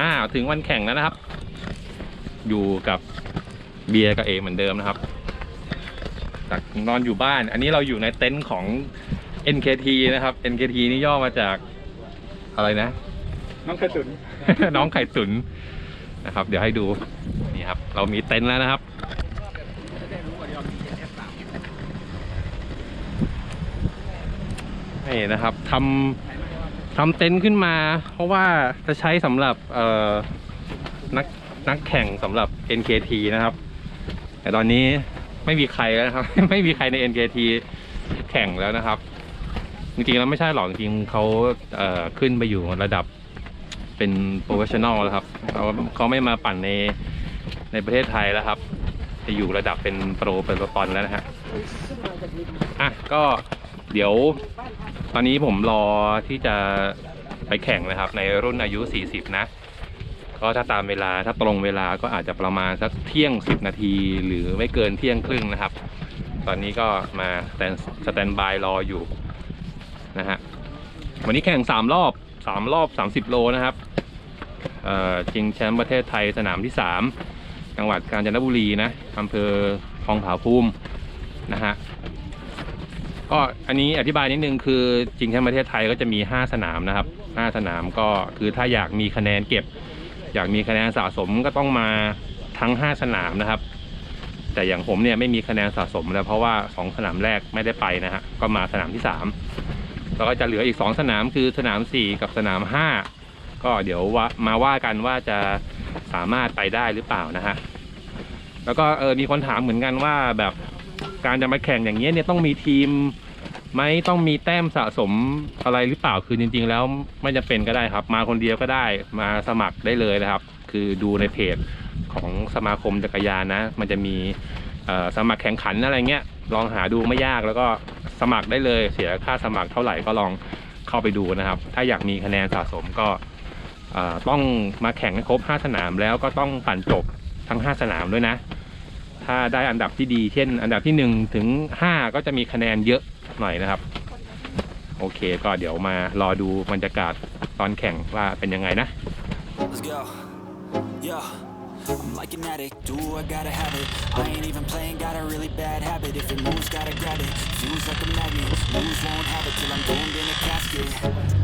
อ่าถึงวันแข่งแล้วนะครับ อยู่กับเบียร์กับเอเหมือนเดิมนะครับจากนอนอยู่บ้าน อันนี้เราอยู่ในเต็นท์ของ NKT นะครับ NKT นี่ย่อมาจากอะไรนะ น้องกระสุน น้องไข่ตุนนะครับ เดี๋ยวให้ดูนี่ครับ เรามีเต็นท์แล้วนะครับนี่นะครับทำ ทำเต็นท์ขึ้นมา เพราะว่าจะใช้สำหรับเออนักนักแข่งสำหรับ NKT นะครับ แต่ตอนนี้ไม่มีใครแล้วนะครับ ไม่มีใครใน NKT แข่งแล้วนะครับ จริงๆแล้วไม่ใช่หรอกจริงเขาเอ่อขึ้นไปอยู่ระดับเป็นโปรเฟชชั่นอลแล้วครับเขาเขาไม่มาปั่นในในประเทศไทยแล้วครับ จะอยู่ระดับเป็นโปรเป็นโปรตอนแล้วนะฮะอะก็เดี๋ยว ตอนนี้ผมรอที่จะไปแข่งนะครับ ในรุ่นอายุ 40 นะ ก็ถ้าตามเวลาถ้าตรงเวลาก็อาจจะประมาณสักเที่ยง 10 นาที หรือไม่เกินเที่ยงครึ่งนะครับ ตอนนี้ก็มาสแตนสแตนบายรออยู่นะฮะวันนี้แข่ง 3 รอบ 3 รอบ 30 โลนะครับเอ่อชิงแชมป์ประเทศไทยสนามที่ 3 จังหวัดกาญจนบุรีนะอำเภอคลองผาภูมินะฮะ ก็อันนี้อธิบายนิดนึงคือจริงแชมป์ประเทศไทยก็จะมี 5 สนามนะครับ 5 สนามก็คือถ้าอยากมีคะแนนเก็บ อยากมีคะแนนสะสมก็ต้องมาทั้ง 5 สนามนะครับ แต่อย่างผมเนี่ยไม่มีคะแนนสะสมแล้วเพราะว่า 2 สนามแรกไม่ได้ไปนะฮะก็มาสนามที่3แล้วก็จะเหลืออีก 2 สนามคือสนาม 4 กับสนาม 5 ก็เดี๋ยวว่ามาว่ากันว่าจะสามารถไปได้หรือเปล่านะฮะแล้วก็เออมีคนถามเหมือนกันว่าแบบ การจะมาแข่งอย่างเงี้ยเนี่ยต้องมีทีมไหมต้องมีแต้มสะสมอะไรหรือเปล่าคือจริง ๆ แล้วไม่จำเป็นก็ได้ครับ มาคนเดียวก็ได้มาสมัครได้เลยนะครับ คือดูในเพจของสมาคมจักรยานนะ มันจะมีสมัครแข่งขันอะไรเงี้ยลองหาดูไม่ยากแล้วก็สมัครได้เลย เสียค่าสมัครเท่าไหร่ก็ลองเข้าไปดูนะครับ ถ้าอยากมีคะแนนสะสมก็ต้องมาแข่งให้ครบ 5 สนามแล้วก็ต้องปั่นจบทั้ง 5 สนามด้วยนะ ถ้าได้อันดับที่ดีเช่น อันดับที่ 1 ถึง 5 ก็จะมีคะแนนเยอะหน่อยนะครับ โอเคก็เดี๋ยวมารอดูบรรยากาศตอนแข่งว่าเป็นยังไงนะ Let's go. Yo. I'm like an addict, do I gotta have it I ain't even playing, got a really bad habit If it moves, gotta grab it, fuse like a magnet Lose, won't have it till I'm doomed in a casket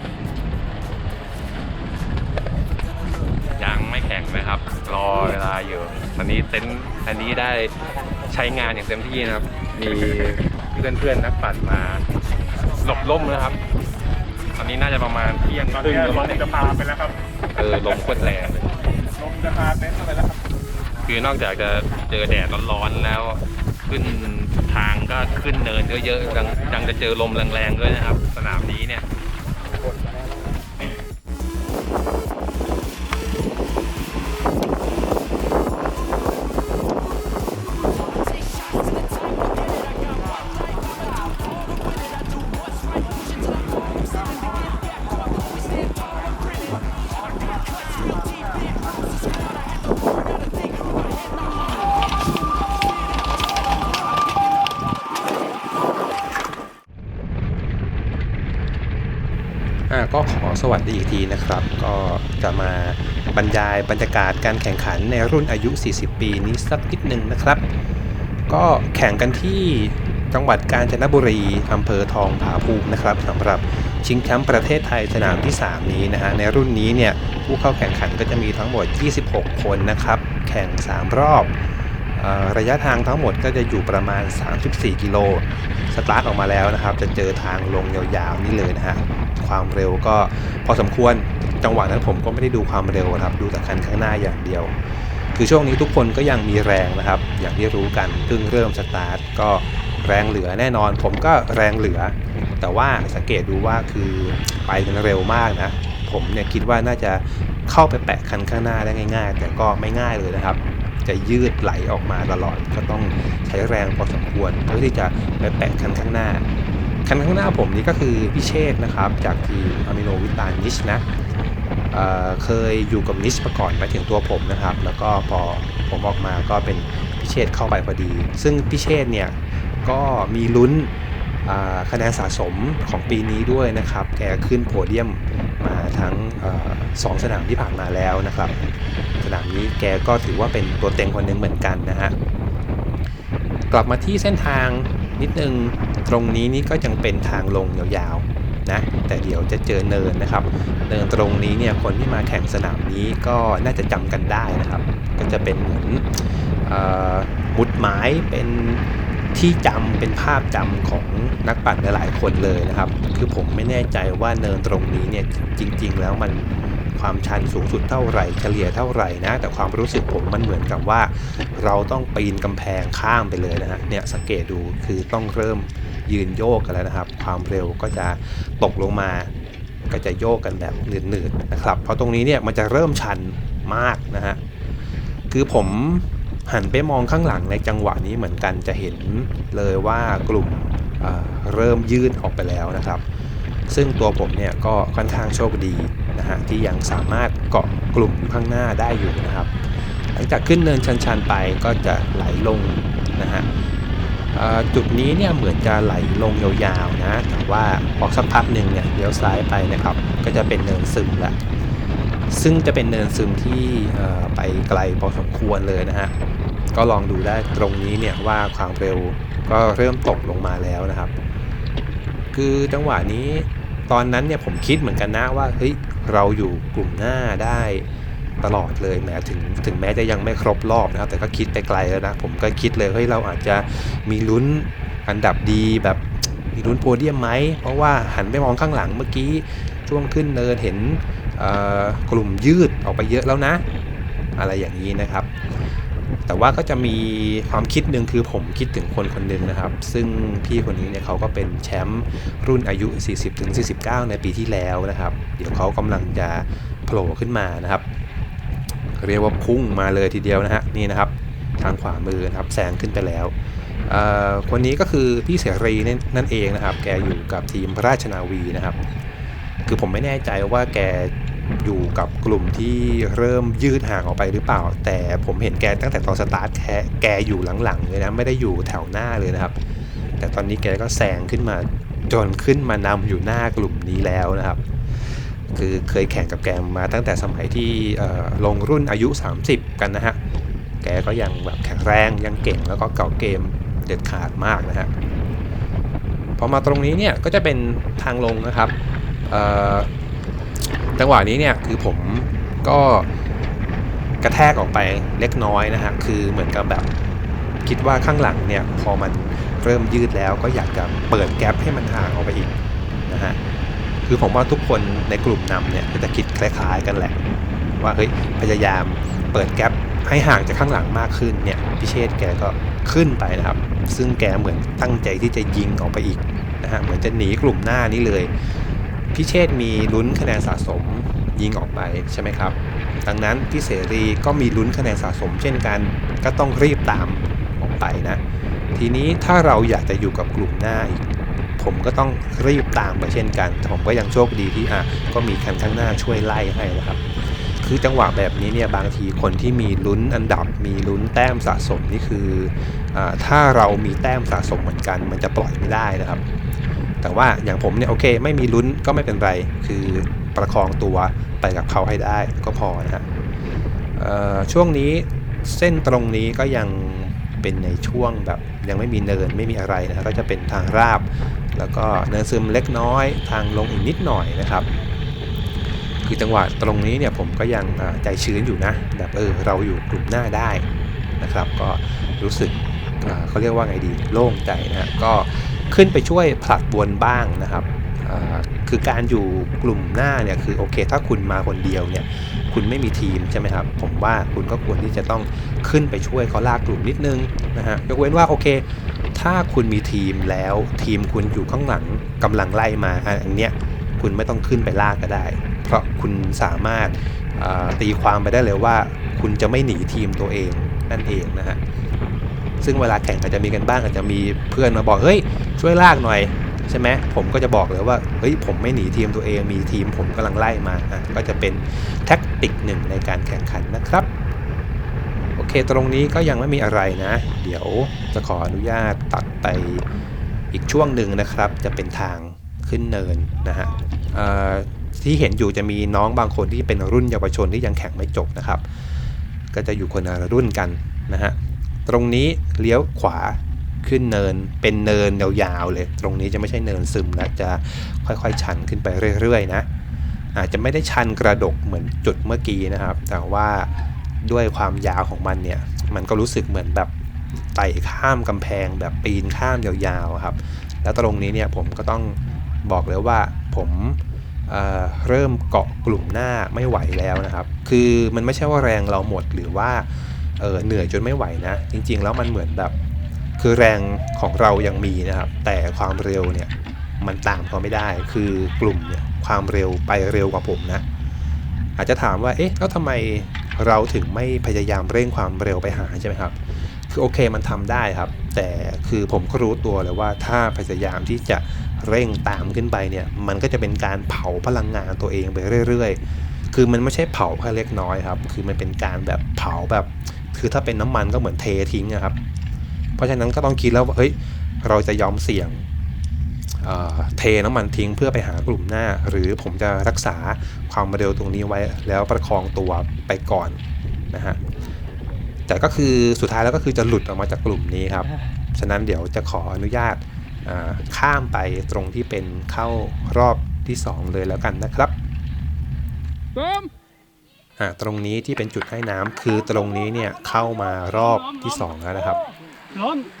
ไม่แข่งนะครับ รอเวลาอยู่ตอนนี้เต็นท์อันนี้ได้ใช้งานอย่างเต็มที่นะครับ มีเพื่อนๆนักปั่นมาหลบล่มนะครับตอนนี้น่าจะประมาณเที่ยงตอนครึ่นี้งลมจะพาไปแล้วครับเออลมโคตรแรงเลยลมจะพาเต็นท์ไปแล้วครับคือนอกจากจะเจอแดดร้อนๆแล้ว ขึ้นทางก็ขึ้นเนินเยอะๆยังยังจะเจอลมแรงๆด้วยนะครับ สนามนี้เนี่ย สวัสดีอีกทีนะครับ ก็จะมาบรรยายบรรยากาศการแข่งขันในรุ่นอายุ 40 ปีนี้สักนิดหนึ่งนะครับ ก็แข่งกันที่จังหวัดกาญจนบุรีอำเภอทองผาภูมินะครับสำหรับชิงแชมป์ประเทศไทยสนามที่ 3 นี้นะฮะในรุ่นนี้เนี่ยผู้เข้าแข่งขันก็จะมีทั้งหมด 26 คนนะครับ แข่ง 3 รอบ ระยะทางทั้งหมดก็จะอยู่ประมาณ 34 กิโล สตาร์ทออกมาแล้วนะครับ จะเจอทางลงยาวๆนี่เลยนะฮะ ความเร็วก็พอสมควร จังหวะนั้นผมก็ไม่ได้ดูความเร็วนะครับ ดูแต่คันข้างหน้าอย่างเดียว คือช่วงนี้ทุกคนก็ยังมีแรงนะครับ อย่างที่รู้กันเพิ่งเริ่มสตาร์ทก็แรงเหลือแน่นอน ผมก็แรงเหลือ แต่ว่าสังเกตดูว่าคือไปกันเร็วมากนะ ผมเนี่ยคิดว่าน่าจะเข้าไปแปะคันข้างหน้าได้ง่าย ๆ แต่ก็ไม่ง่ายเลยนะครับ จะยืดไหลออกมาตลอด ก็ต้องใช้แรงพอสมควรเพื่อที่จะไปแปะคันข้างหน้า คันข้างหน้าผมนี่ก็คือพี่เชษฐ์นะครับ จากทีมอะมิโนวิตานิชนะเเคยอยู่กับนิชมาก่อนมาถึงตัวผมนะครับ แล้วก็พอผมออกมาก็เป็นพี่เชษฐ์เข้าไปพอดี ซึ่งพี่เชษฐ์เนี่ยก็มีลุ้น คะแนนสะสมของปีนี้ด้วยนะครับ แกขึ้นโพเดียมมาทั้งอสองสนามที่ผ่านมาแล้วนะครับ สนามนี้แกก็ถือว่าเป็นตัวเต็งคนหนึ่งเหมือนกันนะฮะ กลับมาที่เส้นทางนิดนึงตรงนี้นี่ก็ยังเป็นทางลงยาวๆนะ แต่เดี๋ยวจะเจอเนินนะครับ เนินตรงนี้เนี่ยคนที่มาแข่งสนามนี้ก็น่าจะจำกันได้นะครับ ก็จะเป็นเหมือนอมุดหมายเป็น ที่จำเป็นภาพจำของนักปั่นหลายๆคนเลยนะครับ คือผมไม่แน่ใจว่าเนินตรงนี้เนี่ยจริง ๆ แล้วมันความชันสูงสุดเท่าไหร่เฉลี่ยเท่าไหร่นะ แต่ความรู้สึกผมมันเหมือนกับว่า เราต้องปีนกำแพงข้ามไปเลยนะฮะเนี่ยสังเกตดูคือต้องเริ่มยืนโยกกันแล้วนะครับ ความเร็วก็จะตกลงมา ก็จะโยกกันแบบหนืดๆนะครับเพราะตรงนี้เนี่ยมันจะเริ่มชันมากนะฮะคือผม หันไปมองข้างหลังในจังหวะนี้เหมือนกันจะเห็นเลยว่ากลุ่มเเริ่มยืดออกไปแล้วนะครับ ซึ่งตัวผมเนี่ยก็ค่อนข้างโชคดีนะฮะที่ยังสามารถเกาะกลุ่มข้างหน้าได้อยู่นะครับ หลังจากขึ้นเนินชันๆไปก็จะไหลลงนะฮะจุดนี้เนี่ยเหมือนจะไหลลงยาวๆนะแต่ว่าพอสักพักหนึ่งเนี่ยเลี้ยวซ้ายไปนะครับ ก็จะเป็นเนินซึมละ ซึ่งจะเป็นเนินซึมที่ไปไกลพอสมควรเลยนะฮะ ก็ลองดูได้ตรงนี้เนี่ยว่าความเร็วก็เริ่มตกลงมาแล้วนะครับ คือจังหวะนี้ตอนนั้นเนี่ยผมคิดเหมือนกันนะว่าเฮ้ยเราอยู่กลุ่มหน้าได้ตลอดเลยแม้ถึงถึงแม้จะยังไม่ครบรอบนะครับ แต่ก็คิดไปไกลแล้วนะผมก็คิดเลยเฮ้ยเราอาจจะมีลุ้นอันดับดีแบบมีลุ้นโพเดียมไหมเพราะว่าหันไปมองข้างหลังเมื่อกี้ช่วงขึ้นเนินเห็น กลุ่มยืดออกไปเยอะแล้วนะ อะไรอย่างนี้นะครับ แต่ว่าก็จะมีความคิดหนึ่งคือผมคิดถึงคนคนหนึ่งนะครับ ซึ่งพี่คนนี้เนี่ยเขาก็เป็นแชมป์รุ่นอายุ 40-49 ในปีที่แล้วนะครับ เดี๋ยวเขากำลังจะโผล่ขึ้นมานะครับเรียกว่าพุ่งมาเลยทีเดียวนะฮะนี่นะครับทางขวามือนะครับแซงขึ้นไปแล้วคนนี้ก็คือพี่เสรีนั่นนั่นเองนะครับ แกอยู่กับทีมราชนาวีนะครับ คือผมไม่แน่ใจว่าแก อยู่กับกลุ่มที่เริ่มยืดห่างออกไปหรือเปล่า แต่ผมเห็นแกตั้งแต่ตอนสตาร์ทแค่แกอยู่หลังๆเลยนะไม่ได้อยู่แถวหน้าเลยนะครับ แต่ตอนนี้แกก็แซงขึ้นมาจนขึ้นมานำอยู่หน้ากลุ่มนี้แล้วนะครับ คือเคยแข่งกับแกมาตั้งแต่สมัยที่ลงรุ่นอายุ 30 กันนะฮะแกก็ยังแบบแข็งแรงยังเก่งแล้วก็เก่าเกมเด็ดขาดมากนะฮะพอมาตรงนี้เนี่ยก็จะเป็นทางลงนะครับเอ่อ จังหวะนี้เนี่ยคือผมก็กระแทกออกไปเล็กน้อยนะฮะคือเหมือนกับแบบคิดว่าข้างหลังเนี่ยพอมันเริ่มยืดแล้วก็อยากจะเปิดแกลบให้มันห่างออกไปอีกนะฮะคือผมว่าทุกคนในกลุ่มนำเนี่ยก็จะคิดคล้ายๆกันแหละ ว่าเฮ้ยพยายามเปิดแกลบให้ห่างจากข้างหลังมากขึ้นเนี่ยพิเชษแกก็ขึ้นไปนะครับ ซึ่งแกเหมือนตั้งใจที่จะยิงออกไปอีกนะฮะเหมือนจะหนีกลุ่มหน้านี้เลย พิเชษมีลุ้นคะแนนสะสมยิงออกไปใช่ไหมครับ ดังนั้นพี่เสรีก็มีลุ้นคะแนนสะสม เช่นกัน ก็ต้องรีบตามออกไปนะ ทีนี้ถ้าเราอยากจะอยู่กับกลุ่มหน้าอีก ผมก็ต้องรีบตามไปเช่นกัน แต่ผมก็ยังโชคดีที่อะก็มีคันข้างหน้าช่วยไล่ให้นะครับ คือจังหวะแบบนี้เนี่ยบางทีคนที่มีลุ้นอันดับ มีลุ้นแต้มสะสมนี่คืออถ้าเรามีแต้มสะสมเหมือนกัน มันจะปล่อยไม่ได้นะครับ แต่ว่าอย่างผมเนี่ยโอเค ไม่มีลุ้นก็ไม่เป็นไร คือประคองตัวไปกับเขาให้ได้ก็พอนะฮะช่วงนี้เส้นตรงนี้ก็ยังเป็นในช่วงแบบยังไม่มีเนินไม่มีอะไรนะก็จะเป็นทางราบ แล้วก็เนินซึมเล็กน้อย ทางลงอีกนิดหน่อยนะครับคือจังหวะตรงนี้เนี่ยผมก็ยังใจชื้นอยู่นะแบบเออเราอยู่กลุ่มหน้าได้นะครับ ก็รู้สึกเขาเรียกว่าไงดีโล่งใจนะก็ ขึ้นไปช่วยผลัดวนบ้างนะครับคือการอยู่กลุ่มหน้าเนี่ยคือโอเค ถ้าคุณมาคนเดียวเนี่ยคุณไม่มีทีมใช่ไหมครับ ผมว่าคุณก็ควรที่จะต้องขึ้นไปช่วยเขาลากกลุ่มนิดนึงนะฮะยกเว้นว่าโอเค ถ้าคุณมีทีมแล้วทีมคุณอยู่ข้างหลังกำลังไล่มาอันเนี้ยคุณไม่ต้องขึ้นไปลากก็ได้ เพราะคุณสามารถตีความไปได้เลยว่า คุณจะไม่หนีทีมตัวเองนั่นเองนะฮะ ซึ่งเวลาแข่งอาจจะมีกันบ้างอาจจะมีเพื่อนมาบอกเฮ้ยช่วยลากหน่อยใช่ไหมผมก็จะบอกเลยว่าเฮ้ยผมไม่หนีทีมตัวเองมีทีมผมกำลังไล่มาอะก็จะเป็นแท็กติกหนึ่งในการแข่งขันนะครับโอเคตรงนี้ก็ยังไม่มีอะไรนะ เดี๋ยวจะขออนุญาตตัดไปอีกช่วงหนึ่งนะครับ จะเป็นทางขึ้นเนินนะฮะที่เห็นอยู่จะมีน้องบางคนที่เป็นรุ่นเยาวชนที่ยังแข่งไม่จบนะครับ ก็จะอยู่คนละรุ่นกันนะฮะ ตรงนี้เลี้ยวขวาขึ้นเนินเป็นเนินยาวๆเลย ตรงนี้จะไม่ใช่เนินซึมนะจะค่อยๆชันขึ้นไปเรื่อยๆนะอาจจะไม่ได้ชันกระดกเหมือนจุดเมื่อกี้นะครับ แต่ว่าด้วยความยาวของมันเนี่ยมันก็รู้สึกเหมือนแบบไต่ข้ามกำแพงแบบปีนข้ามยาวๆครับ แล้วตรงนี้เนี่ยผมก็ต้องบอกเลยว่าผมเเริ่มเกาะกลุ่มหน้าไม่ไหวแล้วนะครับ คือมันไม่ใช่ว่าแรงเราหมดหรือว่า เออเหนื่อยจนไม่ไหวนะ จริง ๆ แล้วมันเหมือนแบบ คือแรงของเรายังมีนะครับ แต่ความเร็วเนี่ยมันตามเขาไม่ได้ คือกลุ่มเนี่ยความเร็วไปเร็วกว่าผมนะ อาจจะถามว่า เอ๊ะ แล้วทำไมเราถึงไม่พยายามเร่งความเร็วไปหาใช่ไหมครับ คือโอเคมันทำได้ครับ แต่คือผมก็รู้ตัวเลยว่าถ้าพยายามที่จะเร่งตามขึ้นไปเนี่ย มันก็จะเป็นการเผาพลังงานตัวเองไปเรื่อย ๆ คือมันไม่ใช่เผาแค่เล็กน้อยครับ คือมันเป็นการแบบเผาแบบ คือถ้าเป็นน้ำมันก็เหมือนเททิ้งอะครับ เพราะฉะนั้นก็ต้องคิดแล้วว่าเฮ้ยเราจะยอมเสี่ยงเทน้ำมันทิ้งเพื่อไปหากลุ่มหน้า หรือผมจะรักษาความเร็วตรงนี้ไว้แล้วประคองตัวไปก่อนนะฮะแต่ก็คือสุดท้ายแล้วก็คือจะหลุดออกมาจากกลุ่มนี้ครับ ฉะนั้นเดี๋ยวจะขออนุญาตข้ามไปตรงที่เป็นเข้ารอบที่ 2 เลยแล้วกันนะครับ อ่าตรงนี้ที่เป็นจุดให้น้ำคือตรงนี้เนี่ยเข้ามารอบที่2แล้วนะครับ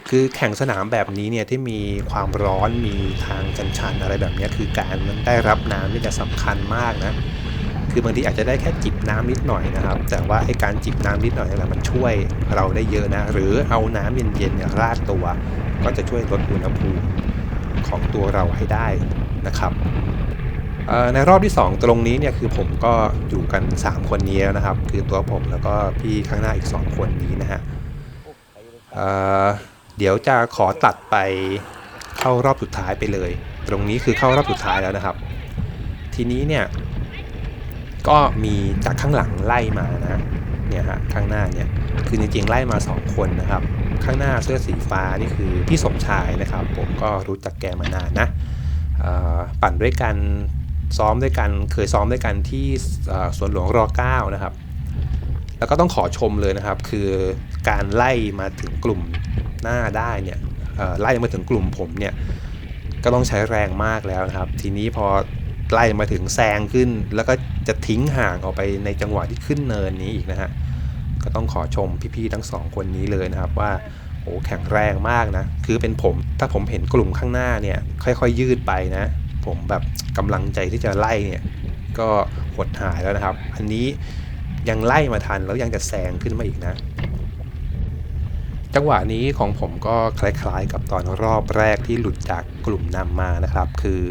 คือแข่งสนามแบบนี้เนี่ยที่มีความร้อนมีทางชันๆอะไรแบบนี้คือการได้รับน้ำนี่จะสำคัญมากนะคือบางทีอาจจะได้แค่จิบน้ำนิดหน่อยนะครับ แต่ว่าไอ้การจิบน้ำนิดหน่อยนี่แหละมันช่วยเราได้เยอะนะ หรือเอาน้ำเย็นๆเนี่ยราดตัว ก็จะช่วยลดอุณหภูมิของตัวเราให้ได้นะครับ ในรอบที่ 2 ตรงนี้เนี่ยคือผมก็อยู่กัน 3 คนนี้แล้วนะครับ คือตัวผมแล้วก็พี่ข้างหน้าอีก 2 คนนี้นะฮะเเดี๋ยวจะขอตัดไปเข้ารอบสุดท้ายไปเลย ตรงนี้คือเข้ารอบสุดท้ายแล้วนะครับ ทีนี้เนี่ยก็มีจากข้างหลังไล่มานะเนี่ยฮะข้างหน้าเนี่ยคือจริงๆไล่มา 2 คนนะครับ ข้างหน้าเสื้อสีฟ้านี่คือพี่สมชายนะครับ ผมก็รู้จักแกมานานนะปั่นด้วยกัน ซ้อมด้วยกันเคยซ้อมด้วยกันที่เอ่อสวนหลวงร9นะครับ แล้วก็ต้องขอชมเลยนะครับ คือการไล่มาถึงกลุ่มหน้าได้เนี่ยไล่มาถึงกลุ่มผมเนี่ยก็ต้องใช้แรงมากแล้วนะครับ ทีนี้พอไล่มาถึงแซงขึ้น แล้วก็จะทิ้งห่างออกไปในจังหวะที่ขึ้นเนินนี้อีกนะฮะก็ต้องขอชมพี่ๆทั้งสองคนนี้เลยนะครับว่าโอ้แข็งแรงมากนะ คือเป็นผม ถ้าผมเห็นกลุ่มข้างหน้าเนี่ย ค่อยๆ ยืดไปนะ ผมแบบกำลังใจที่จะไล่เนี่ยก็หดหายแล้วนะครับ อันนี้ยังไล่มาทันแล้วยังจะแซงขึ้นมาอีกนะ จังหวะนี้ของผมก็คล้ายๆ กับตอนรอบแรกที่หลุดจากกลุ่มนำมานะครับ คือ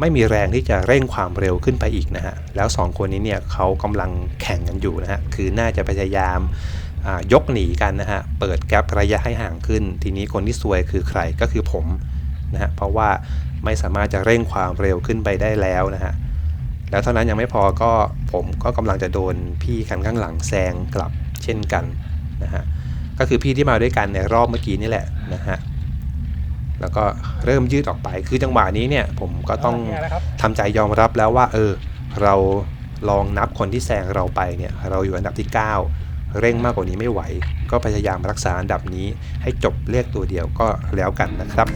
ไม่มีแรงที่จะเร่งความเร็วขึ้นไปอีกนะฮะ แล้วสองคนนี้เนี่ยเขากำลังแข่งกันอยู่นะฮะ คือน่าจะพยายามยกหนีกันนะฮะ เปิดแกลบระยะให้ห่างขึ้น ทีนี้คนที่ซวยคือใครก็คือผมนะฮะ เพราะว่า ไม่สามารถจะเร่งความเร็วขึ้นไปได้แล้วนะฮะแล้วเท่านั้นยังไม่พอก็ผมก็กำลังจะโดนพี่คันข้างหลังแซงกลับเช่นกันนะฮะก็คือพี่ที่มาด้วยกันในรอบเมื่อกี้นี่แหละนะฮะแล้วก็เริ่มยืดออกไปคือจังหวะนี้เนี่ยผมก็ต้องทำใจยอมรับแล้วว่า เออ เราลองนับคนที่แซงเราไปเนี่ยเราอยู่อันดับที่ 9 เร่งมากกว่านี้ไม่ไหว ก็พยายามรักษาอันดับนี้ให้จบเลขตัวเดียวก็แล้วกันนะครับ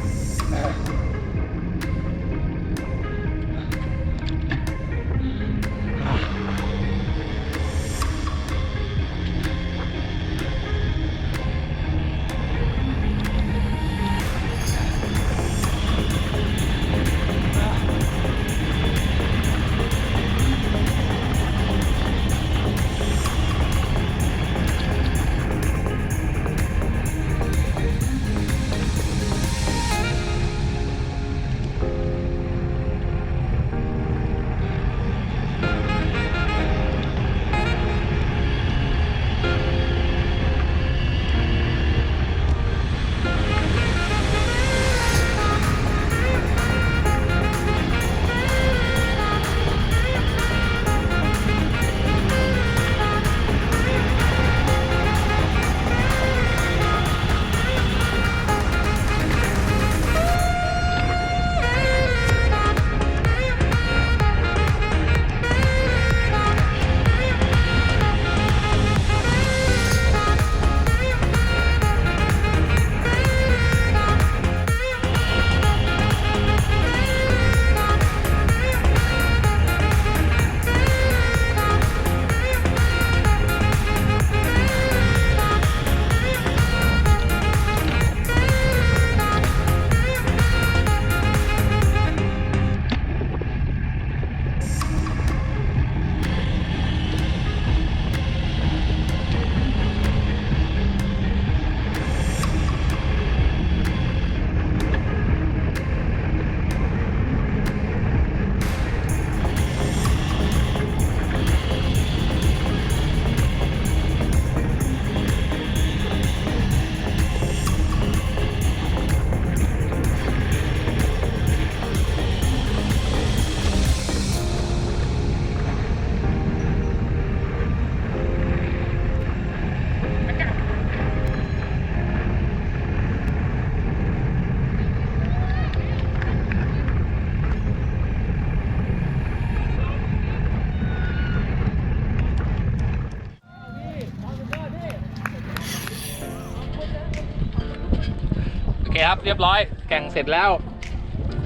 ครับเรียบร้อยแข่งเสร็จแล้ว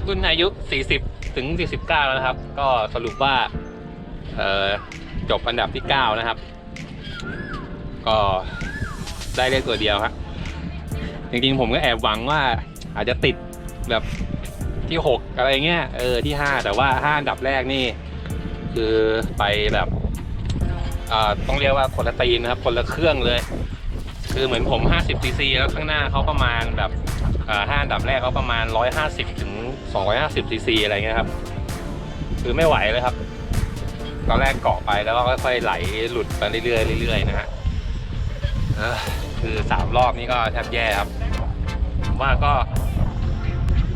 รุ่นอายุ 40 ถึง 49 แล้วนะครับ ก็สรุปว่าจบอันดับที่ 9 นะครับ ก็ได้เลขตัวเดียวครับจริงๆผมก็แอบหวังว่าอาจจะติดแบบที่ 6 อะไรเงี้ยเออที่ 5 แต่ว่า 5 อันดับแรกนี่ คือไปแบบต้องเรียกว่าคนละตีนนะครับ คนละเครื่องเลย คือเหมือนผม 50ซีซีแล้วข้างหน้าเขาประมาณแบบ ห้าอันดับแรกเขาประมาณ 150ถึง250ซีซีอะไรเงี้ยครับ คือไม่ไหวเลยครับตอนแรกเกาะไปแล้วก็ค่อยๆไหลหลุดไปเรื่อยๆเรื่อยๆนะฮะคือสามรอบนี้ก็แทบแย่ครับผมว่าก็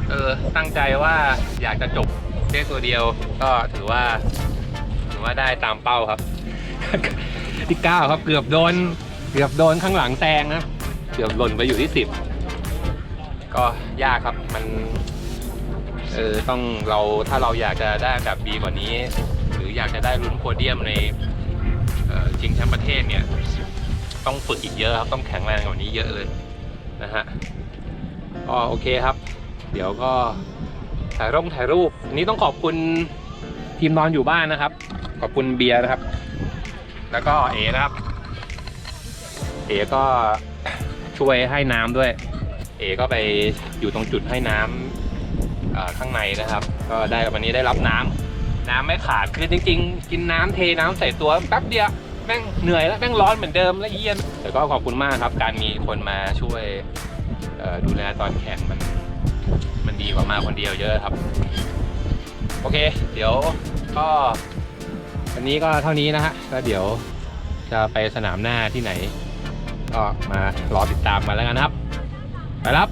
เออตั้งใจว่าอยากจะจบเลขตัวเดียว ก็ถือว่า ถือว่าได้ตามเป้าครับที่เก้าครับเกือบโดน เกือบโดนข้างหลังแซงนะเกือบหล่นไปอยู่ที่สิบ ก็ยากครับมันเออต้องเราถ้าเราอยากจะได้อันดับดีกว่านี้ หรืออยากจะได้ลุ้นโพเดียมในชิงแชมป์ประเทศเนี่ย ต้องฝึกอีกเยอะครับ ต้องแข็งแรงกว่านี้เยอะเลยนะฮะก็โอเคครับ เดี๋ยวก็ถ่ายร่มถ่ายรูปนนี้ต้องขอบคุณทีมนอนอยู่บ้านนะครับ ขอบคุณเบียร์นะครับ แล้วก็เอนะครับ เอก็ช่วยให้น้ำด้วย เอก็ไปอยู่ตรงจุดให้น้ำเอ่อข้างในนะครับ ก็ได้วันนี้ได้รับน้ำน้ำไม่ขาดคือจริง ๆ กินน้ำเทน้ำใส่ตัวแป๊บเดียวแม่งเหนื่อยแล้วแม่งร้อนเหมือนเดิมแล้วเยียนแต่ก็ขอบคุณมากครับ การมีคนมาช่วยดูแลตอนแข่งมันมันดีกว่ามาคนเดียวเยอะครับ โอเค เดี๋ยวก็วันนี้ก็เท่านี้นะฮะแล้วเดี๋ยวจะไปสนามหน้าที่ไหน ก็มารอติดตามกันแล้วกันครับ ไปรับ